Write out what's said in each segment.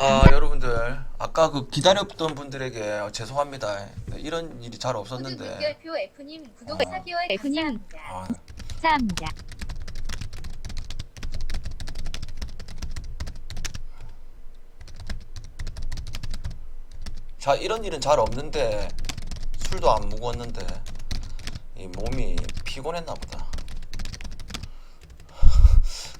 아, 아 여러분들 아까 그 기다렸던 분들에게 죄송합니다 네, 이런 일이 잘 없었는데. 님, 구독 아. 감사합니다 자 이런 일은 잘 없는데 술도 안 먹었는데 이 몸이 피곤했나 보다.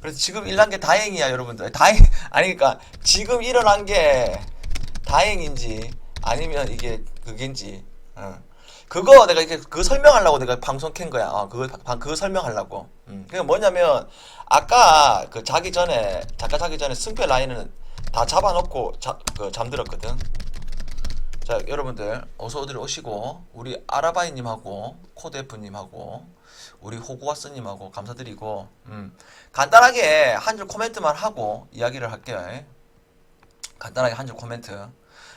그래서 지금 일어난 게 다행이야 여러분들 다행 아니 그러니까 지금 일어난 게 다행인지 아니면 이게 그겐지 어. 그거 내가 이렇게 그 설명하려고 내가 방송 캔 거야 어, 그거 방- 그거 설명하려고 음. 그게 뭐냐면 아까 그 자기 전에 잠깐 자기 전에 승패 라인은 다 잡아놓고 자, 그 잠들었거든 자 여러분들 어서들 오시고 우리 아라바이님하고 코데프님하고 우리 호구와스님하고 감사드리고 음, 간단하게 한 줄 코멘트만 하고 이야기를 할게요. 예. 간단하게 한 줄 코멘트.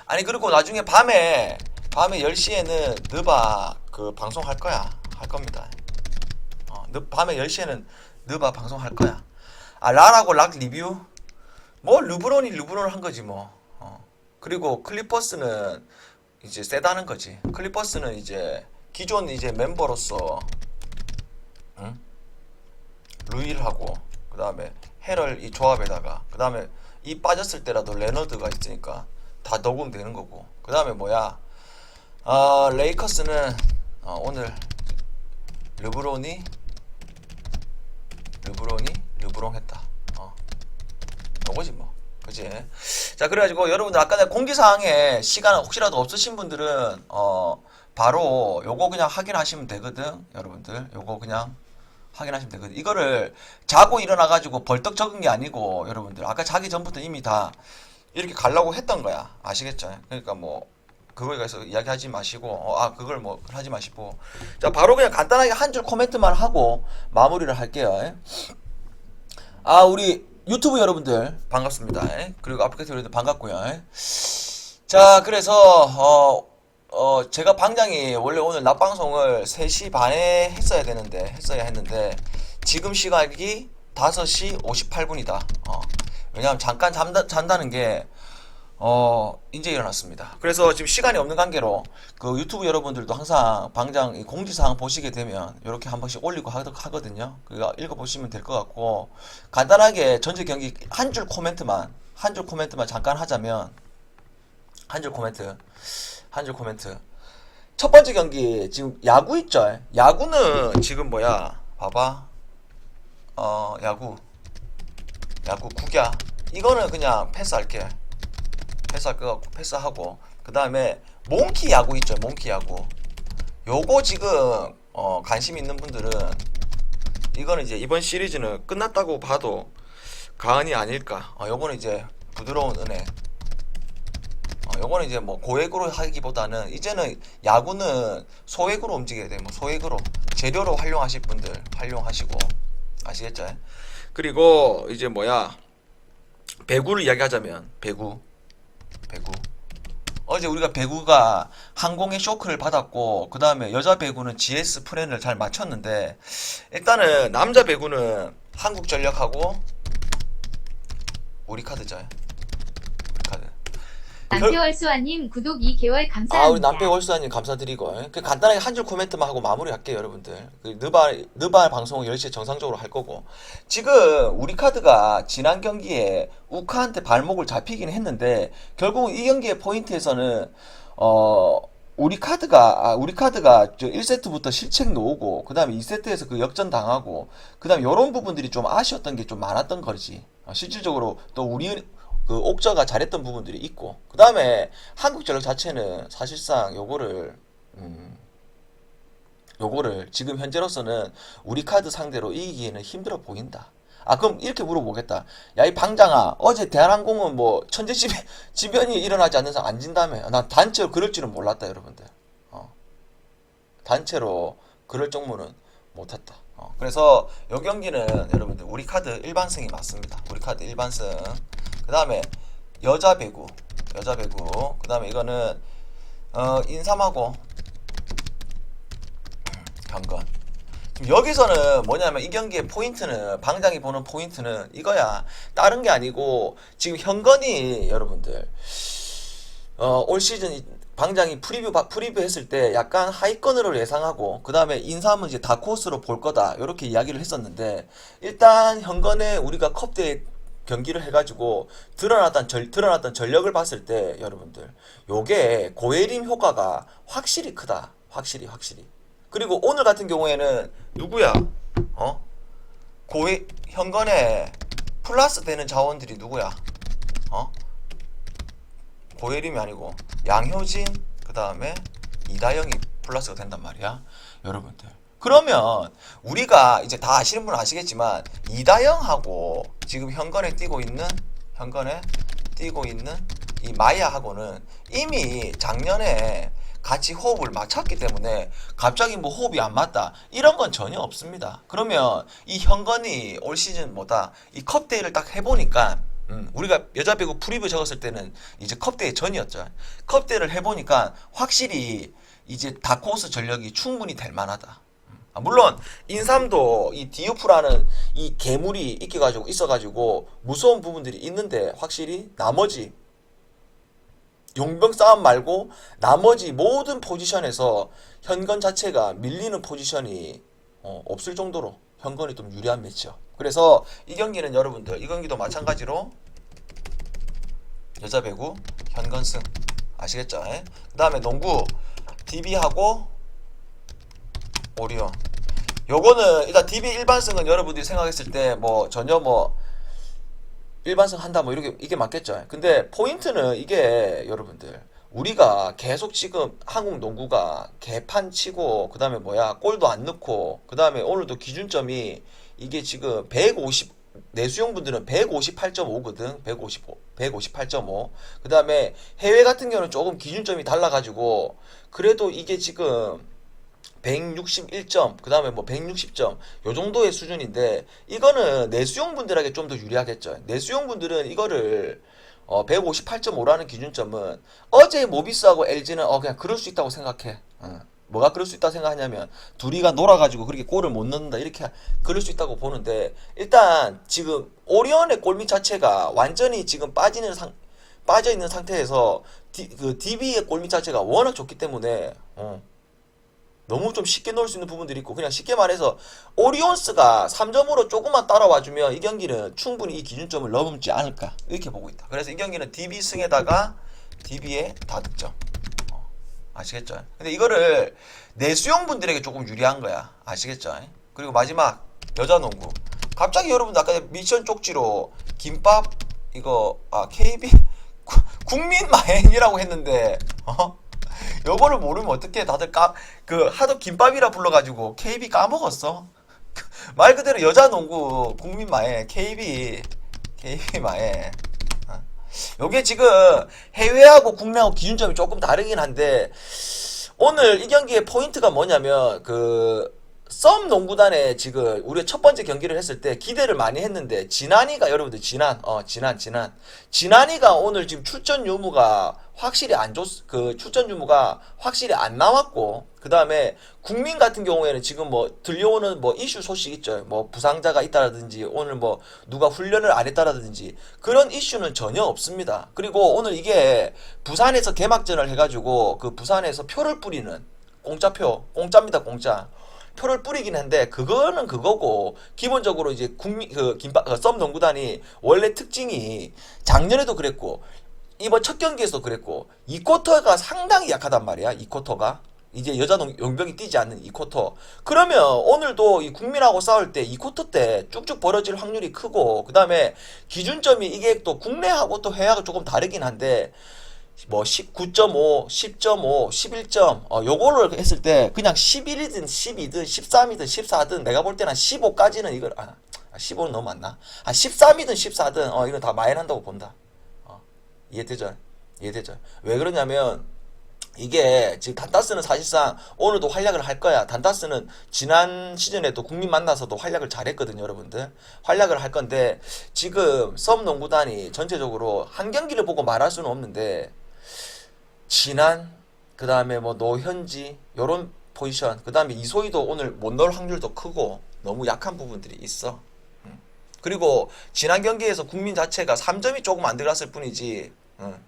아니 그리고 나중에 밤에 밤에 10시에는 느바 그 방송 할 거야. 할 겁니다. 어, 느, 밤에 10시에는 느바 방송 할 거야. 아 라라고 락 리뷰? 뭐 르브론이 르브론을 한 거지 뭐. 어. 그리고 클리퍼스는 이제 세다는 거지. 클리퍼스는 이제 기존 이제 멤버로서 응? 루일하고 그 다음에 헤럴 이 조합에다가 그 다음에 이 빠졌을 때라도 레너드가 있으니까 다 녹음되는 거고 그 다음에 뭐야 어, 레이커스는 어, 오늘 르브론이 르브론이 르브론 했다. 어. 요거지 뭐. 그지? 자, 그래가지고 여러분들 아까 내가 공지사항에 시간 혹시라도 없으신 분들은 어 바로 요거 그냥 확인하시면 되거든. 여러분들 요거 그냥 확인하시면 되거든. 이거를 자고 일어나가지고 벌떡 적은 게 아니고 여러분들 아까 자기 전부터 이미 다 이렇게 가려고 했던 거야. 아시겠죠? 그러니까 뭐 그거에 대해서 이야기하지 마시고 어, 아 그걸 뭐 하지 마시고 자 바로 그냥 간단하게 한 줄 코멘트만 하고 마무리를 할게요. 아 우리 유튜브 여러분들 반갑습니다. 예? 그리고 아프리카 여러분들 반갑고요. 예? 자 그래서 어, 어 제가 방장이 원래 오늘 낮 방송을 3시 반에 했어야 되는데 했어야 했는데 지금 시각이 5시 58분이다. 어, 왜냐하면 잠깐 잠다, 잔다는 게 어, 이제 일어났습니다. 그래서 지금 시간이 없는 관계로 그 유튜브 여러분들도 항상 방장 이 공지사항 보시게 되면 이렇게 한 번씩 올리고 하- 하거든요. 그거 읽어보시면 될 것 같고 간단하게 전체 경기 한 줄 코멘트만 한 줄 코멘트만 잠깐 하자면 한 줄 코멘트 한 줄 코멘트 첫 번째 경기 지금 야구 있죠? 야구는 지금 뭐야? 봐봐 어 야구 야구 국야 이거는 그냥 패스할게 패스할 거 같고 패스하고 그 다음에 몽키 야구 있죠 몽키 야구. 요거 지금 어, 관심 있는 분들은 이거는 이제 이번 시리즈는 끝났다고 봐도 가은이 아닐까. 어, 요거는 이제 부드러운 은혜. 어, 요거는 이제 뭐 고액으로 하기보다는 이제는 야구는 소액으로 움직여야 돼뭐 소액으로 재료로 활용하실 분들 활용하시고 아시겠죠? 그리고 이제 뭐야? 배구를 이야기하자면 배구 배구. 어제 우리가 배구가 항공의 쇼크를 받았고 그 다음에 여자 배구는 GS 프렌을 잘 맞췄는데 일단은 남자 배구는 한국전력하고 우리 카드죠. 남태월수아님 구독 2개월 감사합니다. 아 우리 남배 월수아님 감사드리고 그 간단하게 한 줄 코멘트만 하고 마무리할게요 여러분들. 그 느바 느바 방송 10시에 정상적으로 할 거고. 지금 우리 카드가 지난 경기에 우카한테 발목을 잡히긴 했는데 결국 이 경기의 포인트에서는 어 우리 카드가 아, 우리 카드가 저 1세트부터 실책 놓고 그다음에 2세트에서 그 역전 당하고 그다음에 이런 부분들이 좀 아쉬웠던 게 좀 많았던 거지. 어, 실질적으로 또 우리 그 옥저가 잘했던 부분들이 있고 그 다음에 한국전력 자체는 사실상 요거를 음, 요거를 지금 현재로서는 우리 카드 상대로 이기기에는 힘들어 보인다. 아 그럼 이렇게 물어보겠다. 야 이 방장아 어제 대한항공은 뭐 천재 지변이 일어나지 않는 이상 안 진다며. 난 단체로 그럴 줄은 몰랐다 여러분들. 어. 단체로 그럴 정도는 못했다. 어. 그래서 요 경기는 여러분들 우리 카드 일반승이 맞습니다. 우리 카드 일반승. 그 다음에 여자 배구, 여자 배구. 그 다음에 이거는 어 인삼하고. 지금 여기서는 뭐냐면 이 경기의 포인트는 방장이 보는 포인트는 이거야. 다른 게 아니고 지금 현건이 여러분들 어, 올 시즌 이- 방장이 프리뷰 바- 프리뷰 했을 때 약간 하위권으로 예상하고 그 다음에 인삼은 이제 다코스로 볼 거다 이렇게 이야기를 했었는데 일단 현건에 우리가 컵 대 경기를 해가지고 드러났던 전 드러났던 전력을 봤을 때 여러분들 요게 고예림 효과가 확실히 크다. 확실히 확실히. 그리고 오늘 같은 경우에는 누구야? 어? 고예 현건에 플러스 되는 자원들이 누구야? 어? 고예림이 아니고 양효진 그 다음에 이다영이 플러스가 된단 말이야 여러분들. 그러면 우리가 이제 다 아시는 분은 아시겠지만 이다영하고 지금 현건에 뛰고 있는 현건에 뛰고 있는 이 마야하고는 이미 작년에 같이 호흡을 맞췄기 때문에 갑자기 뭐 호흡이 안 맞다 이런 건 전혀 없습니다. 그러면 이 현건이 올 시즌보다 이 컵데이를 딱 해보니까 음, 우리가 여자 배구 프리뷰 적었을 때는 이제 컵데이 전이었죠. 컵데이를 해보니까 확실히 이제 다코스 전력이 충분히 될 만하다. 아, 물론 인삼도 이 디오프라는 이 괴물이 있겨가지고 있어 가지고 무서운 부분들이 있는데 확실히 나머지 용병 싸움 말고 나머지 모든 포지션에서 현건 자체가 밀리는 포지션이 어, 없을 정도로 현건이 좀 유리한 매치요. 그래서 이 경기는 여러분들 이 경기도 마찬가지로 여자 배구 현건승 아시겠죠? 그 다음에 농구 DB하고 오리온 요거는 일단 DB 일반승은 여러분들이 생각했을 때 뭐 전혀 뭐 일반승 한다 뭐 이렇게 이게 맞겠죠. 근데 포인트는 이게 여러분들 우리가 계속 지금 한국 농구가 개판 치고 그 다음에 뭐야 골도 안 넣고 그 다음에 오늘도 기준점이 이게 지금 150 내수용 분들은 158.5거든. 155, 158.5. 그 다음에 해외 같은 경우는 조금 기준점이 달라가지고 그래도 이게 지금 161점, 그 다음에 뭐 160점, 요 정도의 수준인데, 이거는 내수용 분들에게 좀 더 유리하겠죠. 내수용 분들은 이거를, 어, 158.5라는 기준점은, 어제 모비스하고 LG는, 어, 그냥 그럴 수 있다고 생각해. 어. 뭐가 그럴 수 있다고 생각하냐면, 둘이가 놀아가지고 그렇게 골을 못 넣는다, 이렇게, 그럴 수 있다고 보는데, 일단, 지금, 오리온의 골밑 자체가 완전히 지금 빠지는 상, 빠져 있는 상태에서, 디, 그, DB의 골밑 자체가 워낙 좋기 때문에, 어. 너무 좀 쉽게 넣을 수 있는 부분들이 있고 그냥 쉽게 말해서 오리온스가 3점으로 조금만 따라와 주면 이 경기는 충분히 이 기준점을 넘지 않을까 이렇게 보고 있다. 그래서 이 경기는 DB 승에다가 DB의 다득점 어, 아시겠죠? 근데 이거를 내수용 분들에게 조금 유리한 거야 아시겠죠? 그리고 마지막 여자 농구 갑자기 여러분들 아까 미션 쪽지로 김밥 이거 아 KB 구- 국민 마행이라고 했는데 어? 요거를 모르면 어떻게 다들 까, 그, 하도 김밥이라 불러가지고 KB 까먹었어. 말 그대로 여자 농구 국민마에 KB, KB마에. 어. 요게 지금 해외하고 국내하고 기준점이 조금 다르긴 한데, 오늘 이 경기의 포인트가 뭐냐면, 그, 썸 농구단에 지금 우리가 첫 번째 경기를 했을 때 기대를 많이 했는데 진한이가 여러분들 진한 어 진한 진한 진한이가 오늘 지금 출전 유무가 확실히 안좋그 출전 유무가 확실히 안 나왔고 그 다음에 국민 같은 경우에는 지금 뭐 들려오는 뭐 이슈 소식 있죠. 뭐 부상자가 있다라든지 오늘 뭐 누가 훈련을 안 했다라든지 그런 이슈는 전혀 없습니다. 그리고 오늘 이게 부산에서 개막전을 해가지고 그 부산에서 표를 뿌리는 공짜표 공짜입니다 공짜 표를 뿌리긴 한데 그거는 그거고 기본적으로 이제 국민 그 김밥 어, 썸 농구단이 원래 특징이 작년에도 그랬고 이번 첫 경기에서 그랬고 이 쿼터가 상당히 약하단 말이야 이 쿼터가. 이제 여자 농- 용병이 뛰지 않는 이 쿼터. 그러면 오늘도 이 국민하고 싸울 때 이 쿼터 때 쭉쭉 벌어질 확률이 크고 그 다음에 기준점이 이게 또 국내하고 또 해외하고 조금 다르긴 한데 뭐 19.5, 10.5, 11점 어 요거를 했을 때 그냥 11이든 12든 13이든 14든 내가 볼 때는 15까지는 이걸 아 15는 너무 많나? 아 13이든 14든 어 이건 다 마이너한다고 본다. 어 이해되죠? 이해되죠? 왜 그러냐면 이게 지금 단타스는 사실상 오늘도 활약을 할 거야. 단타스는 지난 시즌에도 국민 만나서도 활약을 잘했거든요, 여러분들. 활약을 할 건데 지금 썸 농구단이 전체적으로 한 경기를 보고 말할 수는 없는데 진한 그 다음에 뭐 노현지 요런 포지션. 그 다음에 이소희도 오늘 못 넣을 확률도 크고 너무 약한 부분들이 있어. 음. 그리고 지난 경기에서 국민 자체가 3점이 조금 안 들어갔을 뿐이지. 음.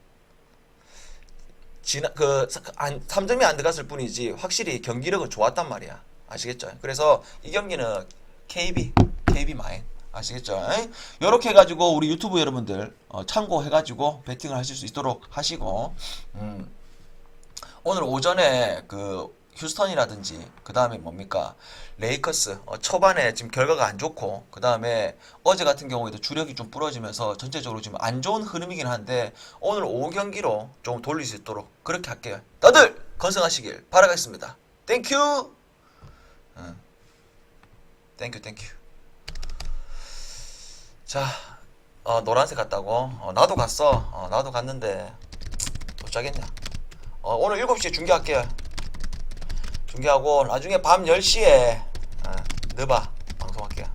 지난 그 안, 3점이 안 들어갔을 뿐이지 확실히 경기력은 좋았단 말이야. 아시겠죠? 그래서 이 경기는 KB KB 마인 아시겠죠? 이렇게 해가지고 우리 유튜브 여러분들 어, 참고해가지고 배팅을 하실 수 있도록 하시고 음. 오늘 오전에 그 휴스턴이라든지 그 다음에 뭡니까 레이커스 어, 초반에 지금 결과가 안 좋고 그 다음에 어제 같은 경우에도 주력이 좀 부러지면서 전체적으로 지금 안 좋은 흐름이긴 한데 오늘 오후 경기로 좀 돌릴 수 있도록 그렇게 할게요. 다들 건승하시길 바라겠습니다. 땡큐. 응. 땡큐 땡큐. 자, 어, 노란색 갔다고. 어, 나도 갔어. 어, 나도 갔는데 도착했냐? 어, 오늘 7시에 중계할게요. 중계하고 나중에 밤 10시에 어, 느바 방송할게요.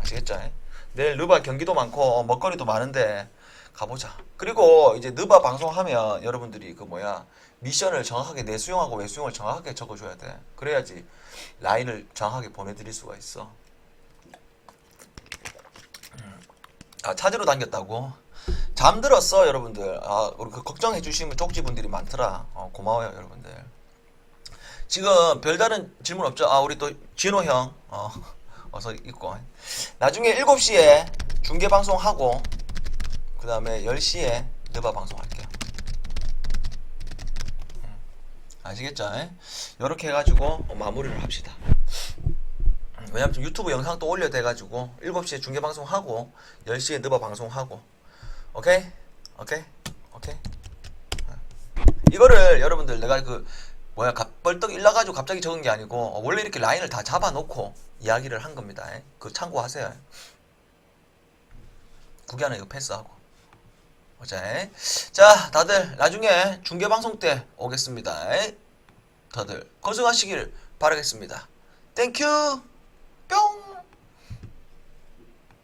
아시겠죠? 내일 느바 경기도 많고 어, 먹거리도 많은데 가보자. 그리고 이제 느바 방송하면 여러분들이 그 뭐야 미션을 정확하게 내 수용하고 외 수용을 정확하게 적어줘야 돼. 그래야지 라인을 정확하게 보내드릴 수가 있어. 아 찾으러 다녔다고? 잠들었어 여러분들. 아 우리 그 걱정해 주시는 쪽지 분들이 많더라. 어, 고마워요 여러분들. 지금 별다른 질문 없죠? 아 우리 또 진호 형 어, 어서 있고 나중에 7시에 중계 방송하고 그 다음에 10시에 느바 방송할게요. 음, 아시겠죠? 이렇게 해가지고 어, 마무리를 합시다. 음, 왜냐면 지금 유튜브 영상 또 올려야 돼가지고 7시에 중계 방송하고 10시에 느바 방송하고 오케이? 오케이? 오케이? 어. 이거를 여러분들 내가 그 뭐야 갑- 벌떡 일나가지고 갑자기 적은 게 아니고 어, 원래 이렇게 라인을 다 잡아놓고 이야기를 한 겁니다. 그 참고하세요. 구기하는 이거 패스하고 오자. 자 다들 나중에 중계 방송 때 오겠습니다. 다들 건승하시길 바라겠습니다. 땡큐 Dong!